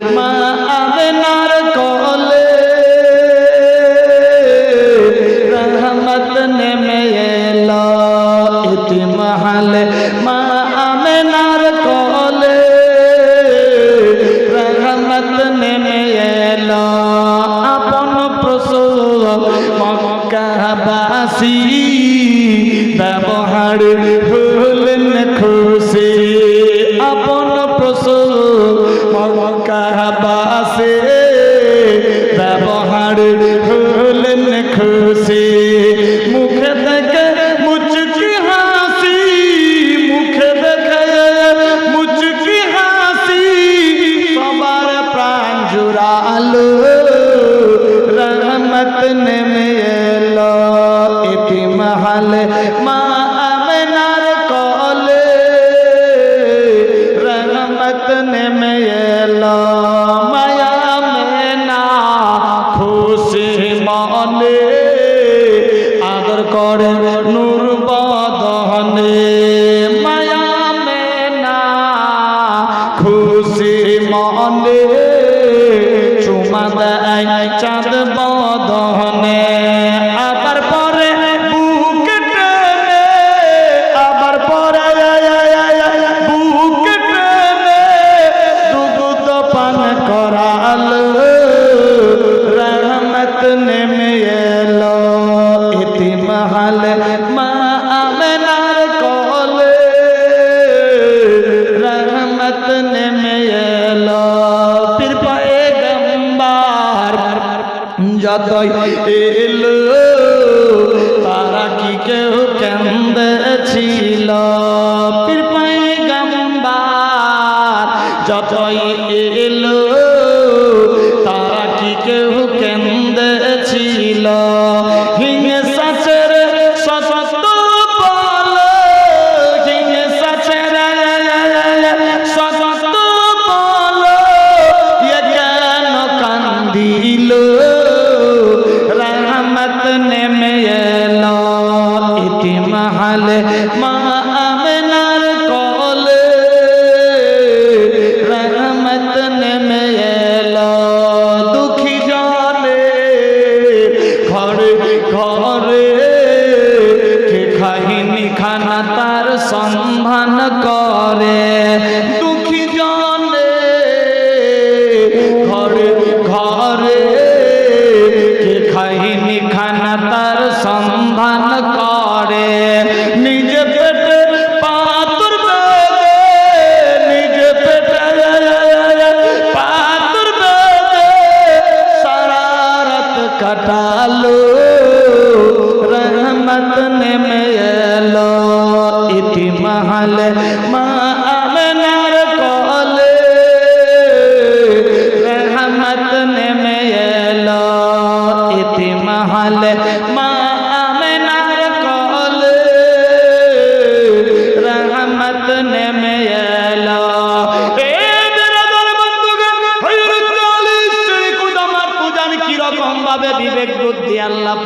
মা মক্কাবাসী ব্যবহার হলেন খুশি। মুখে দেখে মুচকি হাসি, মুখে দেখে মুচকি হাসি। সবার প্রাণ জুড়ালো, রহমত নেমে এলো। মহালে মা দেয় চাঁদ বদনে। যতই এলো। তারা কি কেউ কেন্দে ছিল পীর পায়ে গম্বার যতই ঘরে কে খাহিনি খানা তার সন্ধান করে। দুঃখী জনে ঘরে ঘরে কে খাহিনি খানা তার সন্ধান করে। নিজে পেটে পাতুর বেদে নিজে পেটে পাতুর কাটালো।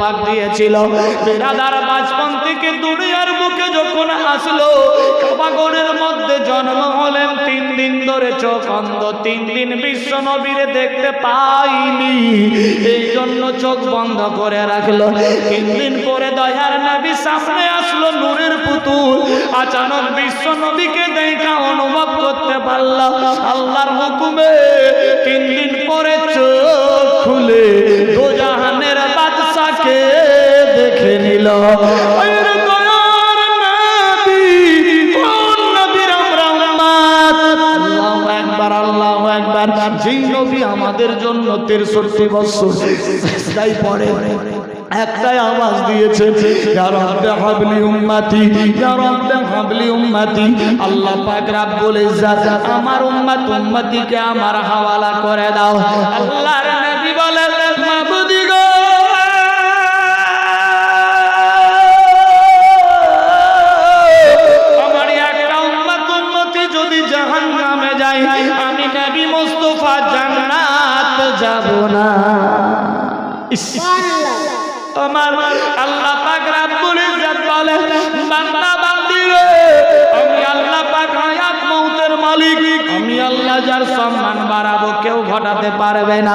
পাক দিয়েছিল। বেরাদার বাঁচপন থেকে দুনিয়ার বুকে যখন আসলো কাবাগরের মধ্যে জন্ম হলেন তিন দিন ধরে চোখ অন্ধ, তিন দিন বিশ্ব নবীরে দেখতে পাইনি। এই জন্য চোখ বন্ধ করে রাখল। তিন দিন পরে দয়ার নবী সামনে আসলো নূরের পুতুল। আচানক বিশ্ব নবীকে দেখা অনুভব করতে পারলাম আল্লাহর হুকুমে তিন দিন পরে চোখ খুলে দো আল্লাহু। যেই নবী আমাদের জন্য তেরষট্টি বছর সেজদায় পড়ে একটাই আওয়াজ দিয়েছে হাবলি উম্মতি হাবলি উম্মতি। আল্লাহ পাক রাব্বুল ইজ্জাত আমার উম্মত উম্মতিকে আমার হাওয়ালা করে দাও। আল্লাহর মুস্তাফা জান্নাত যাব না। আমার আল্লাহ পাক রাব্বুল ইজ্জত বলে, বান্দা বান্দি রে, আমি আল্লাহ পাক হায়াত মউতের মালিক, আমি আল্লাহ যার সম্মান বাড়াবো কেউ ঘটাতে পারবে না।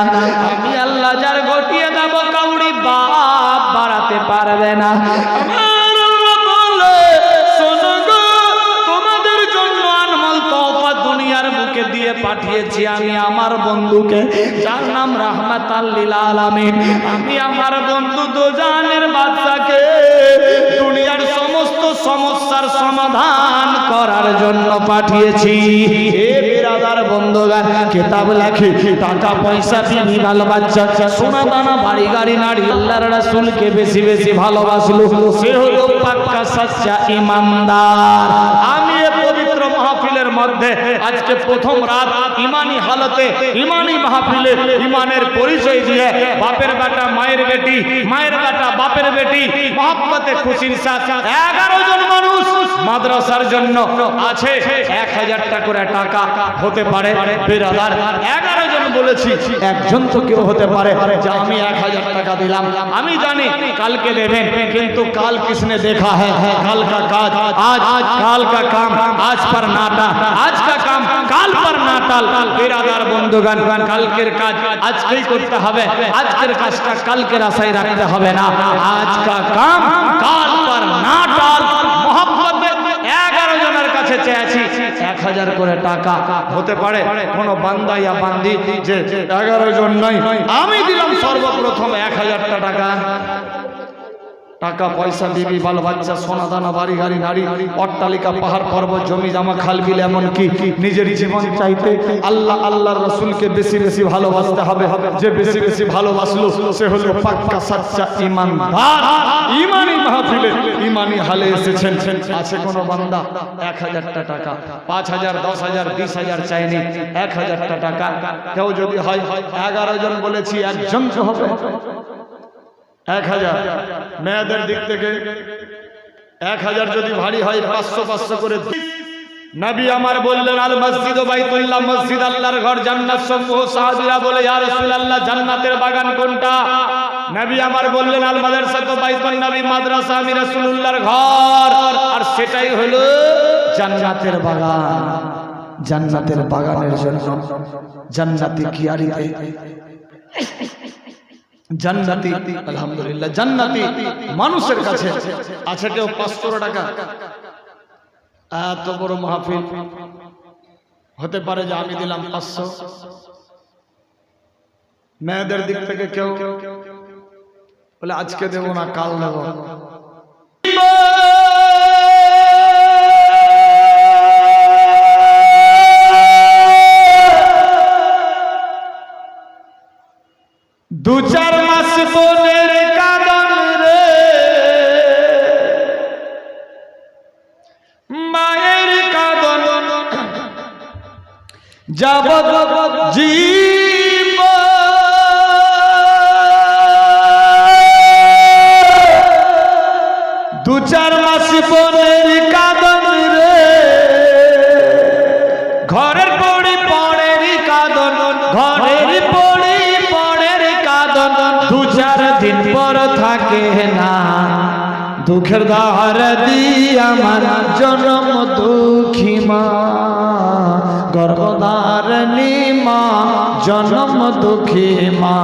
আমি আল্লাহ যার ঘটিয়ে দেব কাউরি বাপ বাড়াতে পারবে না। পাঠিয়েছি আমি আমার বন্ধুকে, যার নাম রাহমাত আমি আমার বন্ধু দোজানের বাচ্চাকে দুনিয়ার সমস্ত সমস্যার সমাধান করার জন্য পাঠিয়েছি। এ বিরাদার বন্ধুগান দানা বাড়ি গাড়ি বেশি বেশি ভালোবাসলো। সে হলো আমি মাহফিলের মধ্যে আজকে প্রথম রাত ইমানি হালতে, ইমানি মাহফিলে ইমানের পরিচয় দিয়ে বাপের বেটা, মায়ের বেটি, মায়ের বেটা, বাপের বেটি, মহাব্বতে খুশির এগারো জন মানুষ মাদ্রাসার জন্য আছে। এক হাজার করে টাকা হতে পারে। এগারো জন বলেছি, একজন তো কেউ হতে পারে। যে আমি এক হাজার টাকা দিলাম। আমি জানি কালকে দেবেন কিন্তু কাল কিসনে দেখা হ্যাঁ কাল কা কাজ, আজ, কাল কাম, আজ পর না पर नाटा आज का काम কাল पर নাটাল বিরাদার বন্ধুগান কালকের কাজ আজকেই করতে হবে আজকের কাজটা কালকের আশায় রাখতে হবে না আজ কা কাম কাল पर নাটাল মোহাম্মতে এগারো জনের কাছে চেয়েছি এক হাজার করে টাকা হতে পারে কোনো বান্দা ইয়া বান্দি যে এগারো জন নাই আমি দিলাম সর্বপ্রথম এক হাজারটা টাকা টাকা, পয়সা দিবি ভালো বাচ্চা সোনা দানা বাড়ি, গাড়ি, নারী, অট্টালিকা, পাহাড়, পর্বত, জমি, জামা, খাল, বিল, এমনকি নিজের জীবন চাইতে আল্লাহ, আল্লাহর রসুলকে বেশি বেশি ভালোবাসতে হবে। যে বেশি বেশি ভালোবাসলো, সে হলো পাক্কা, সাচ্চা, ইমানদার। ইমানি মাহফিলে ইমানি হালে এসেছেন। আছে কোনো বান্দা? এক হাজারটা টাকা। পাঁচ হাজার, দশ হাজার, বিশ হাজার চাইনি এক হাজারটা টাকা। কেউ যদি হয়, এগারো জন বলেছি, একজন হবে। এক হাজার। মেয়েদের দিক থেকে এক হাজার যদি ভারী হয়, পাঁচশো পাঁচশো করে। নবী আমার বললেন, আল মসজিদ বাইতুল্লাহ, মসজিদ আল্লাহর ঘর, জান্নাত সমূহ সাহাবীরা বলে, ইয়া রাসূলুল্লাহ, জান্নাতের বাগান কোনটা? নবী আমার বললেন, আল মাদ্রাসা তো বাইতুন নবী, মাদ্রাসা আমি রাসূলুল্লাহর ঘর। আর সেটাই হলো জান্নাতের বাগান। জান্নাতের বাগানের জন্য জান্নাতি কিয়ারিতে জান্নাতি, আলহামদুলিল্লাহ, জান্নাতি মানুষের কাছে আছে কেউ পাঁচশো টাকা? এত বড় মাহফিল। হতে পারে যে আমি দিলাম পাঁচশো। মেয়েদের দিক থেকে কেউ কেউ বলে, আজকে দেবো না, কাল দেবো। দু চার মাস বোনের কাদন রে। মায়ের কাদন। যাব জীব। দু চার মাস বোনের দুঃখের দাহার দি আমার জন্ম দুঃখী মা। গর্ভধারণী মা জন্ম দুঃখী মা।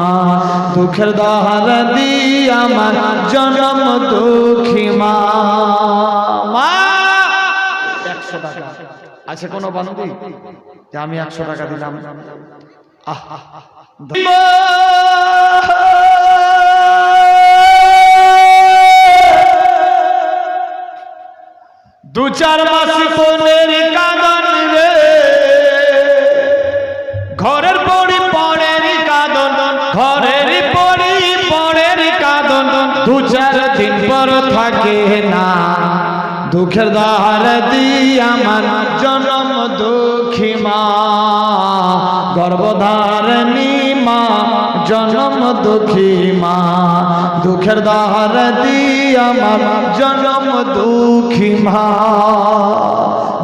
দুঃখের দাহার দি আমার জন্ম দুঃখী মা। আছে কোনো বান্ধবী আমি একশো টাকা দিলাম। আহ। চার মাস বোনের কাদন রে। ঘরের পড়ি পড়ের কাদন, ঘরের পড়ি পড়ের কাদন, দু চার দিন পর থাকে না। দুঃখের দাহার দি আমার জন্ম দুঃখী মা। গর্ভধারণী মা জন্ম দুঃখী মা, দুঃখের দাহার দি আমার জন্ম দুঃখী মা।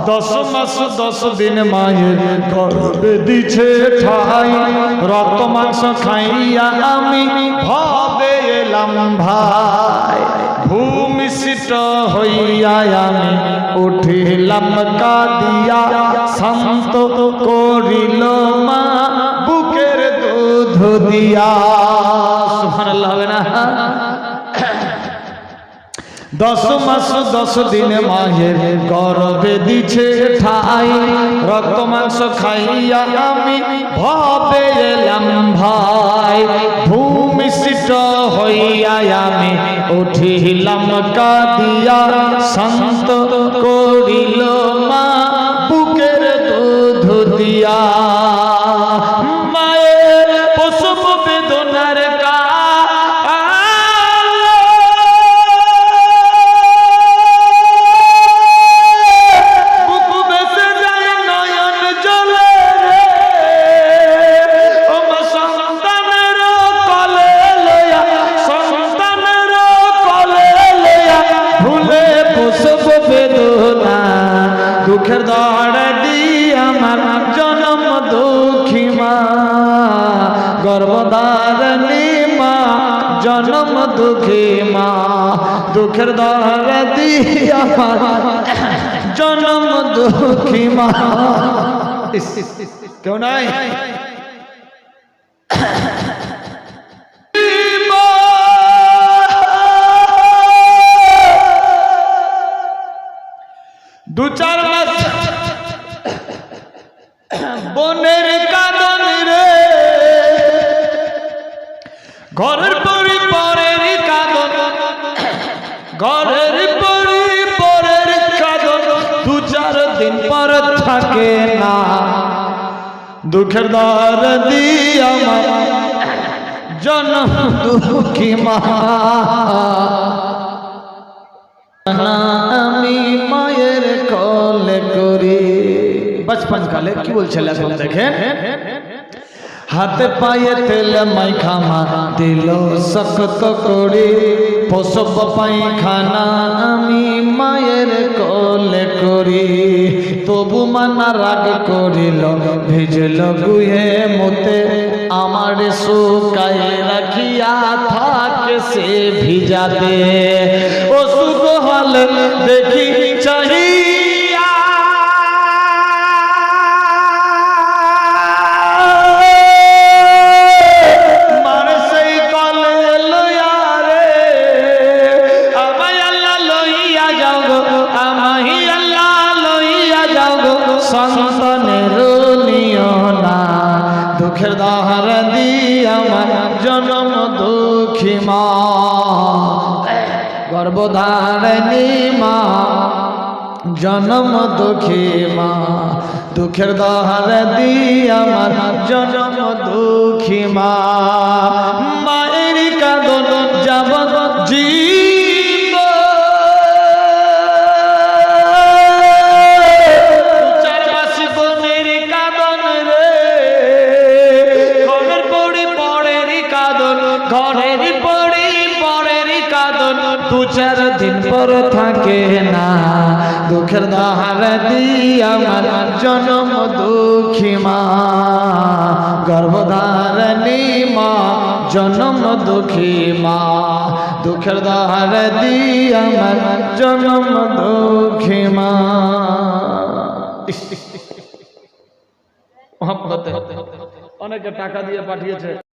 দশ মাস, দশ দিন মায়ের গর্বে দিছে ঠাই, রক্ত মাংস খাইয়া আমি ভবে এলাম ভাই। ভূমি মিশ্রিত হইয়া আমি উঠিলাম কাদিয়া, শান্ত করিল মা। দশ মাস, দশ দিন মায়ের গর্বে দিছে ঠাই। রক্ত, মাংস খাইয়া আমি ভবে এলাম ভাই। ভূমিষ্ঠ হইয়া আমি উঠিলাম কাদিয়া, শান্ত করিল। দুঃখী মা, দুঃখের দড়ে দি আমার জনম দুঃখী মা। কেউ নাই? দু চার মাস বনের ঘরের পরি পরের কাদন দু চার দিন পর থাকে না। দুঃখের দর দি আমার জনম দুঃখী মা। আমি মায়ের কলে করি। বচপন কালে কি এখন দেখেন। হাতে পায়ে তেল মাইখামা দিল শক্ত করে। প্রসব পায়খানা আমি মায়ের কলে করি। তবু মানা রাগ করিল, ভেজল গুহে মতে। আমার শুকায় রাখিয়া থাকে সে ভিজাতে। অসুখ হলে দেখি চাহিয়া গর্ভধারণী মা, জনম দুঃখী মা, দুঃখের দহার দি আমার জনম দুঃখী মা। মায়ের কাঁদন যাব চার দিন পর থাকে না। দুঃখের দাহার দি আমার জনম দুঃখী মা। গর্ভধারণী মা, জনম দুঃখী মা। দুঃখের দাহার দি আমার জনম দুঃখী মা। অনেকে টাকা দিয়ে পাঠিয়েছে।